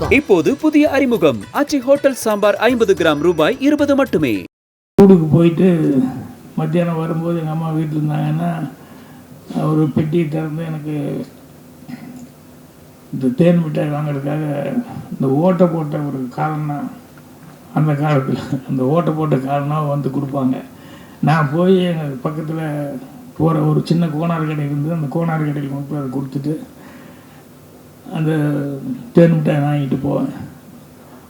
இப்போது புதிய அறிமுகம். அச்சி ஹோட்டல் சாம்பார் ஐம்பது கிராம் ரூபாய் இருபது மட்டுமே. ஊருக்கு போயிட்டு மத்தியானம் வரும்போது எங்கள் அம்மா வீட்டில் இருந்தாங்கன்னா ஒரு பெட்டியை திறந்து எனக்கு இந்த தேன் மிட்டாய் வாங்குறதுக்காக இந்த ஓட்டை போட்ட ஒரு காலம்னா அந்த காலத்தில். அந்த ஓட்டை போட்ட காலம்னா வந்து கொடுப்பாங்க. நான் போய் எங்கள் பக்கத்தில் போகிற ஒரு சின்ன கோணார் கடை இருந்து அந்த கோணார் கடையில் கொண்டு போய் அதை கொடுத்துட்டு அந்த தேன் மிட்டாய் வாங்கிட்டு போவேன்.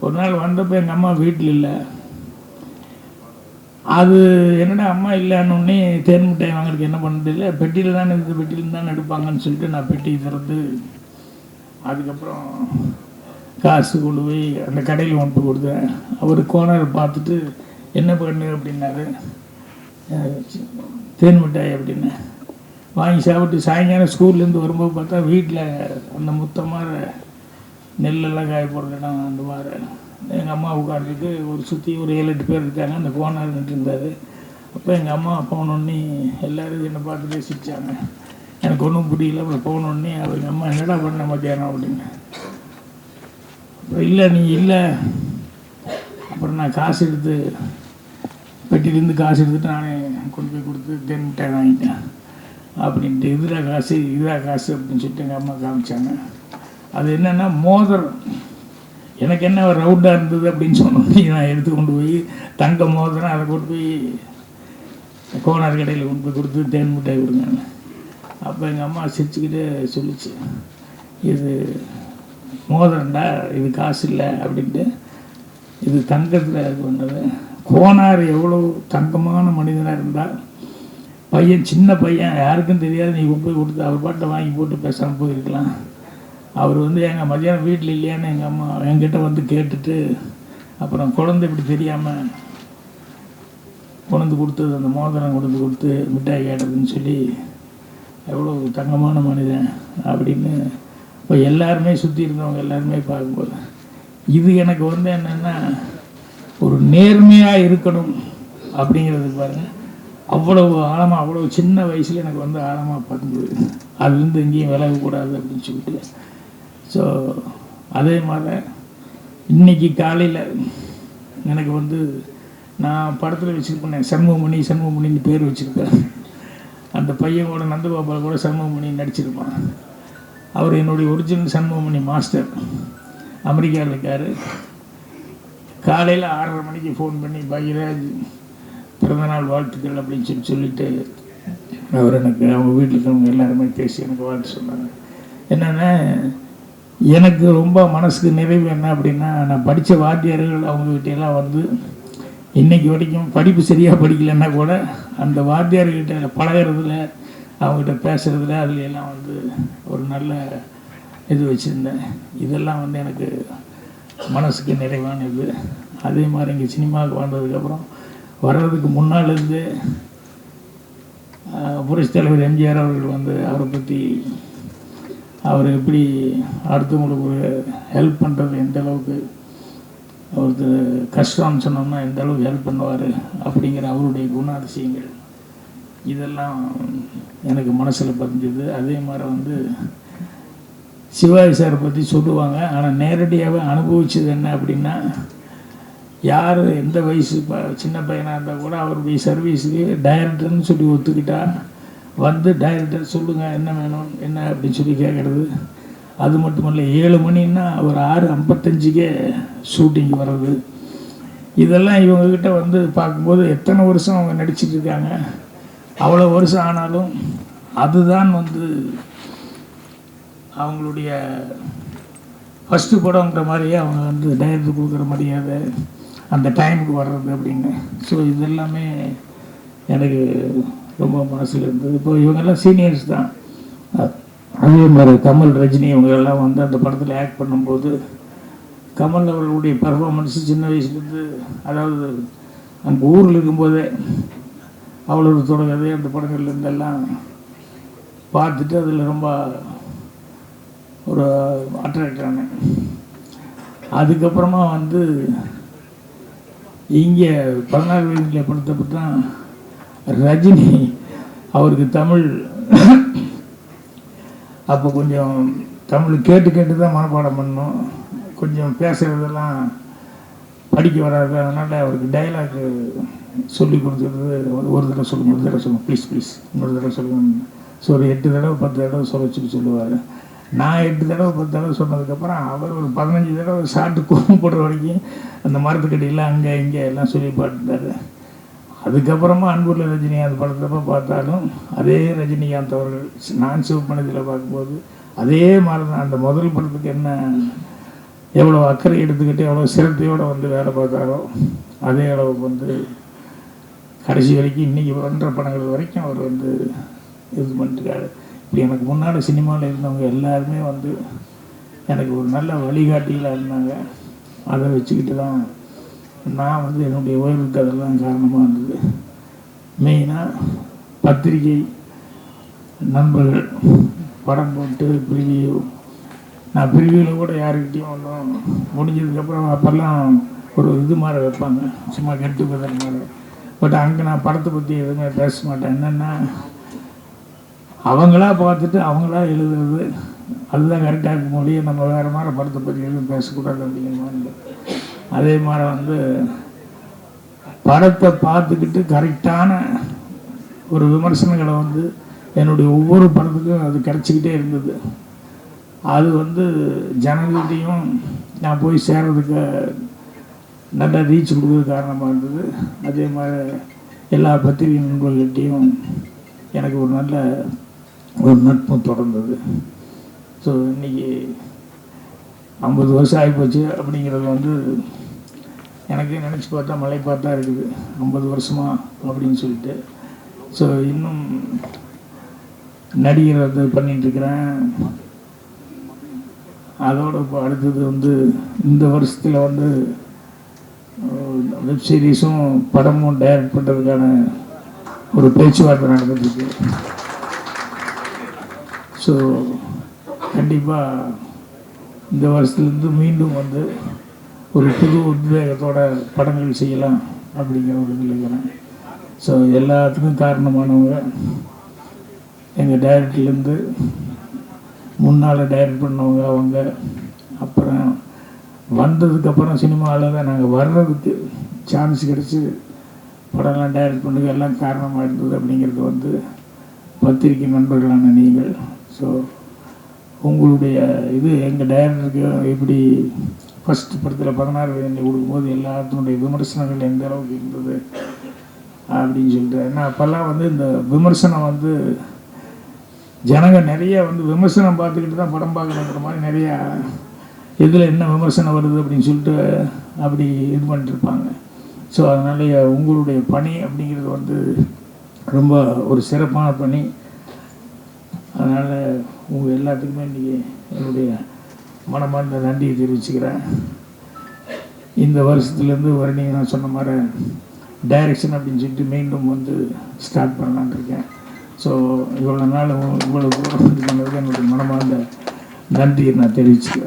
ஒரு நாள் வந்தப்போ எங்கள் அம்மா வீட்டில் இல்லை. அது என்னடா அம்மா இல்லைன்னொடனே தேன் மிட்டாய் வாங்குறதுக்கு என்ன பண்ணுறது இல்லை பெட்டியில் தானே இந்த பெட்டியில் தானே எடுப்பாங்கன்னு சொல்லிட்டு நான் பெட்டி திறந்து அதுக்கப்புறம் காசு கொண்டு போய் அந்த கடையில் கொண்டு கொடுத்தேன். அவர் கோனரை பார்த்துட்டு என்ன பண்ணு? அப்படின்னாரு. தேன் மிட்டாய் அப்படின்னு வாங்கி சாப்பிட்டு சாயங்காலம் ஸ்கூல்லேருந்து வரும்போது பார்த்தா வீட்டில் அந்த முத்தமாக நெல்லெல்லாம் காய போடுற இடம் அந்த மாதிரி எங்கள் அம்மா உட்காந்துட்டு ஒரு சுற்றி ஒரு ஏழு எட்டு பேர் இருக்காங்க. அந்த கோனார் இருந்துட்டு இருந்தார். அப்போ எங்கள் அம்மா போனோடனே எல்லோரும் என்னை பார்த்து பேசிச்சாங்க எனக்கு ஒன்றும் பிடிக்கல அப்புறம் போனோடனே அவங்க அம்மா என்னடா பண்ண மத்தியானம்? அப்படின்னு. அப்புறம் இல்லை நீ இல்லை. அப்புறம் நான் காசு எடுத்து பெட்டிலேருந்து காசு எடுத்துகிட்டு நானே கொண்டு போய் கொடுத்து தென் மிட்டாய் வாங்கிட்டேன். அப்படின்ட்டு இதுரா காசு இதுரா காசு அப்படின்னு சொல்லிட்டு எங்கள் அம்மா காமிச்சாங்க. அது என்னென்னா மோதிரம். எனக்கு என்ன ரவுண்டாக இருந்தது அப்படின்னு சொன்னோன்னே நான் எடுத்து கொண்டு போய் தங்க மோதிரம் அதை கொண்டு போய் கோனார் கடையில் கொண்டு போய் கொடுத்து தேன் மிட்டாய் கொடுங்க அப்போ எங்கள் அம்மா சிரிச்சுக்கிட்டே சொல்லிச்சு. இது மோதிரண்டா இது காசு இல்லை அப்படின்ட்டு. இது தங்கத்தில் இது பண்ணது. கோனார் எவ்வளோ தங்கமான மனிதனாக இருந்தால் பையன் சின்ன பையன் யாருக்கும் தெரியாது. நீ கொண்டு போய் கொடுத்து அவர் பாட்டை வாங்கி போட்டு பேசாமல் போயிருக்கலாம். அவர் வந்து எங்கள் மதியானம் வீட்டில் இல்லையான்னு எங்கள் அம்மா என்கிட்ட வந்து கேட்டுட்டு அப்புறம் குழந்தை இப்படி தெரியாமல் கொண்டு கொடுத்தது அந்த மோதிரம் கொண்டு கொடுத்து மிட்டாய் கேட்டதுன்னு சொல்லி எவ்வளோ தங்கமான மனிதன் அப்படின்னு இப்போ எல்லாருமே சுற்றி இருந்தவங்க எல்லாருமே பார்க்கும்போது. இது எனக்கு வந்து என்னென்னா ஒரு நேர்மையாக இருக்கணும் அப்படிங்கிறது பாருங்கள் அவ்வளவு ஆழமாக அவ்வளோ சின்ன வயசில் எனக்கு வந்து ஆழமாக பதிஞ்சுது. அதுலேருந்து எங்கேயும் விலகக்கூடாது அப்படின்னு சொல்லிட்டு. ஸோ அதே மாதிரி இன்னைக்கு காலையில் எனக்கு வந்து நான் படத்தில் வச்சுருப்பேன் சண்முகமணி சண்முகமணின்னு பேர் வச்சுருக்கேன் அந்த பையன் கூட நந்தகோபால் கூட சண்முகமணி நடிச்சிருப்பான். அவர் என்னுடைய ஒரிஜினல் சண்முகமணி மாஸ்டர் அமெரிக்காவில் இருக்கார். காலையில் ஆறரை மணிக்கு ஃபோன் பண்ணி பையராஜ் பிறந்தநாள் வாழ்த்துக்கள் அப்படின்னு சொல்லி சொல்லிட்டு அவர் எனக்கு அவங்க வீட்டில் இருக்கிறவங்க எல்லாருமே பேசி எனக்கு வாழ்த்து சொன்னாங்க. என்னென்னா எனக்கு ரொம்ப மனசுக்கு நிறைவு என்ன அப்படின்னா நான் படித்த வாத்தியார்கள் அவங்க கிட்டெல்லாம் வந்து இன்றைக்கி வரைக்கும் படிப்பு சரியாக படிக்கலைன்னா கூட அந்த வாத்தியார்கிட்ட பழகிறதுல அவங்ககிட்ட பேசுகிறதுல அதுல எல்லாம் வந்து ஒரு நல்ல இது வச்சுருந்தேன். இதெல்லாம் வந்து எனக்கு மனசுக்கு நிறைவான இது அதே மாதிரி இங்கே சினிமாவுக்கு வந்ததுக்கப்புறம் வர்றதுக்கு முன்னாலேருந்து புரட்சி தலைவர் எம்ஜிஆர் அவர்கள் வந்து அவரை பற்றி அவர் எப்படி அடுத்தவங்களுக்கு ஒரு ஹெல்ப் பண்ணுறது எந்த அளவுக்கு ஒருத்தர் கஷ்டம்னு சொன்னோம்னா எந்த அளவுக்கு ஹெல்ப் பண்ணுவார் அப்படிங்கிற அவருடைய குணாதிசயங்கள். இதெல்லாம் எனக்கு மனசில் பதிஞ்சது. அதே மாதிரி வந்து சிவாஜி சாரை பற்றி சொல்லுவாங்க. ஆனால் நேரடியாகவே அனுபவிச்சது என்ன அப்படின்னா யார் எந்த வயசு ப சின்ன பையனாக இருந்தால் கூட அவருடைய சர்வீஸுக்கு டைரக்டர்னு சொல்லி ஒத்துக்கிட்டா வந்து டைரக்டர் சொல்லுங்கள் என்ன வேணும் என்ன அப்படின்னு சொல்லி கேட்குறது அது மட்டும் இல்லை ஏழு மணின்னா ஒரு ஆறு ஐம்பத்தஞ்சுக்கே ஷூட்டிங் வர்றது. இதெல்லாம் இவங்கக்கிட்ட வந்து பார்க்கும்போது எத்தனை வருஷம் அவங்க நடிச்சிட்டு இருக்காங்க அவ்வளோ வருஷம் ஆனாலும் அதுதான் வந்து அவங்களுடைய ஃபஸ்ட்டு படங்கிற மாதிரியே அவங்க வந்து டைரக்டர் கொடுக்குற மரியாதை. அந்த டைமுக்கு வர்றது அப்படின்னு. ஸோ இதெல்லாமே எனக்கு ரொம்ப மனசில் இருந்தது. இப்போ இவங்கெல்லாம் சீனியர்ஸ் தான். அதே மாதிரி கமல் ரஜினி இவங்கெல்லாம் வந்து அந்த படத்தில் ஆக்ட் பண்ணும்போது கமல் அவர்களுடைய பர்ஃபாமன்ஸு சின்ன வயசுலேருந்து அதாவது அந்த ஊரில் இருக்கும்போதே அவ்வளவு தொடங்கதே அந்த படங்கள்லேருந்தெல்லாம் பார்த்துட்டு அதில் ரொம்ப ஒரு அட்ராக்ட் ஆனேன். அதுக்கப்புறமா வந்து இங்கே பதினாறு வயதில் படத்தப்போ தான் ரஜினி அவருக்கு தமிழ் அப்போ கொஞ்சம் தமிழ் கேட்டு கேட்டு தான் மனப்பாடம் பண்ணோம் கொஞ்சம் பேசுகிறதெல்லாம் படிக்க வராது. அதனால் அவருக்கு டைலாக் சொல்லி கொடுத்துருது ஒரு ஒரு தடவை சொல்லுங்க ஒரு தடவை சொல்லுங்க. ப்ளீஸ் ப்ளீஸ் இன்னொரு தடவை சொல்லுங்க. ஸோ ஒரு எட்டு தடவை பத்து தடவை சொல்ல சொல்லி சொல்லுவார். நான் எட்டு தடவை பத்து தடவை சொன்னதுக்கப்புறம் அவர் ஒரு பதினஞ்சு தடவை சாப்பிட்டு கோவம் போடுற வரைக்கும் அந்த மரத்துக்கடியில் அங்கே இங்கே எல்லாம் சொல்லி பாட்டுட்டாரு அதுக்கப்புறமா அன்புள்ள ரஜினிகாந்த் படத்தப்போ பார்த்தாலும் அதே ரஜினிகாந்த் அவர்கள் நான் சிவப்பணத்தில் பார்க்கும்போது அதே மாதிரி தான் அந்த முதல் படத்துக்கு என்ன எவ்வளோ அக்கறை எடுத்துக்கிட்டு எவ்வளோ சிரத்தையோடு வந்து வேலை பார்த்தாரோ அதே அளவுக்கு வந்து கடைசி வரைக்கும் இன்றைக்கி ஒன்றரை படங்கள் வரைக்கும் அவர் வந்து இது பண்ணிட்டுருக்காரு. இப்படி எனக்கு முன்னால் சினிமாவில் இருந்தவங்க எல்லாருமே வந்து எனக்கு ஒரு நல்ல வழிகாட்டிகளாக இருந்தாங்க. அதை வச்சுக்கிட்டு தான் நான் வந்து என்னுடைய ஓய்வுக்கு அதெல்லாம் காரணமாக இருந்தது. மெயினாக பத்திரிகை நண்பர்கள் படம் போட்டு பிரிவியூ நான் பிரிவியூவில் கூட யாருக்கிட்டையும் ஒன்றும் முடிஞ்சதுக்கப்புறம் அப்போல்லாம் ஒரு இது மாதிரி வைப்பாங்க. சும்மா கெட்டு பதற மாதிரி. பட் அங்கே நான் படத்தை பற்றி எதுவுமே பேச மாட்டேன். என்னென்னா அவங்களா பார்த்துட்டு அவங்களா எழுதுறது அதுதான் கரெக்டாக இருக்க மொழியை நம்ம வேறு மாதிரி படத்தை பற்றி எதுவும் பேசக்கூடாது அப்படிங்கிற மாதிரி அதே மாதிரி வந்து படத்தை பார்த்துக்கிட்டு கரெக்டான ஒரு விமர்சனங்களை வந்து என்னுடைய ஒவ்வொரு படத்துக்கும் அது கிடச்சிக்கிட்டே இருந்தது. அது வந்து ஜனங்கள்கிட்டையும் நான் போய் சேர்றதுக்கு நல்ல ரீச் கொடுக்குறது காரணமாக இருந்தது. அதே மாதிரி எல்லா பத்திரிகை நண்பர்கள்கிட்டையும் எனக்கு ஒரு நல்ல ஒரு நட்பும் தொடர்ந்தது. ஸோ இன்றைக்கி ஐம்பது வருஷம் ஆகிப்போச்சு அப்படிங்கிறது வந்து எனக்கு நினச்சி பார்த்தா மலை பார்த்தா இருக்குது. ஐம்பது வருஷமா அப்படின்னு சொல்லிட்டு. ஸோ இன்னும் நடிகர் அது பண்ணிகிட்ருக்கிறேன் அதோட இப்போ அடுத்தது வந்து இந்த வருஷத்தில் வந்து வெப்சீரிஸும் படமும் டைரக்ட் பண்ணுறதுக்கான ஒரு பேச்சுவார்த்தை நடந்துட்டுருக்கு. ஸோ கண்டிப்பாக இந்த வருஷத்துலேருந்து மீண்டும் வந்து ஒரு புது உத்வேகத்தோட படங்கள் செய்யலாம் அப்படிங்கிற ஒரு இதில் இருக்கிறேன். ஸோ எல்லாத்துக்கும் காரணமானவங்க எங்கள் டைரக்டர்லேருந்து முன்னால் டைரக்ட் பண்ணவங்க அவங்க அப்புறம் வந்ததுக்கப்புறம் சினிமாவில் தான் நாங்கள் வர்றதுக்கு சான்ஸ் கிடச்சி படம்லாம் டைரக்ட் பண்ணுறது எல்லாம் காரணமாக இருந்தது அப்படிங்கிறது வந்து பத்திரிகை நண்பர்களான நீங்கள். ஸோ உங்களுடைய இது எங்கள் டைரக்டருக்கு எப்படி ஃபஸ்ட் படத்தில் பதினாறு வயதில் கொடுக்கும்போது எல்லாத்தினுடைய விமர்சனங்கள் எந்த அளவுக்கு இருந்தது அப்படின்னு சொல்லிட்டு. ஏன்னா அப்போல்லாம் வந்து இந்த விமர்சனம் வந்து ஜனங்க நிறைய வந்து விமர்சனம் பார்த்துக்கிட்டு தான் படம் பார்க்கணுங்கிற மாதிரி நிறையா இதில் என்ன விமர்சனம் வருது அப்படின்னு சொல்லிட்டு அப்படி இது பண்ணிட்டுருப்பாங்க. ஸோ அதனால உங்களுடைய பணி அப்படிங்கிறது வந்து ரொம்ப ஒரு சிறப்பான பணி. அதனால் உங்கள் எல்லாத்துக்குமே இன்றைக்கி என்னுடைய மனமார்ந்த நன்றியை தெரிவிச்சுக்கிறேன். இந்த வருஷத்துலேருந்து வருணி நான் சொன்ன மாதிரி டைரக்ஷன் அப்படின்னு சொல்லிட்டு மீண்டும் வந்து ஸ்டார்ட் பண்ணலான்னு இருக்கேன். ஸோ இவ்வளோ நாள் இவ்வளோ தூரம் இது என்னுடைய மனமார்ந்த நன்றியை நான் தெரிவிச்சுக்கிறேன்.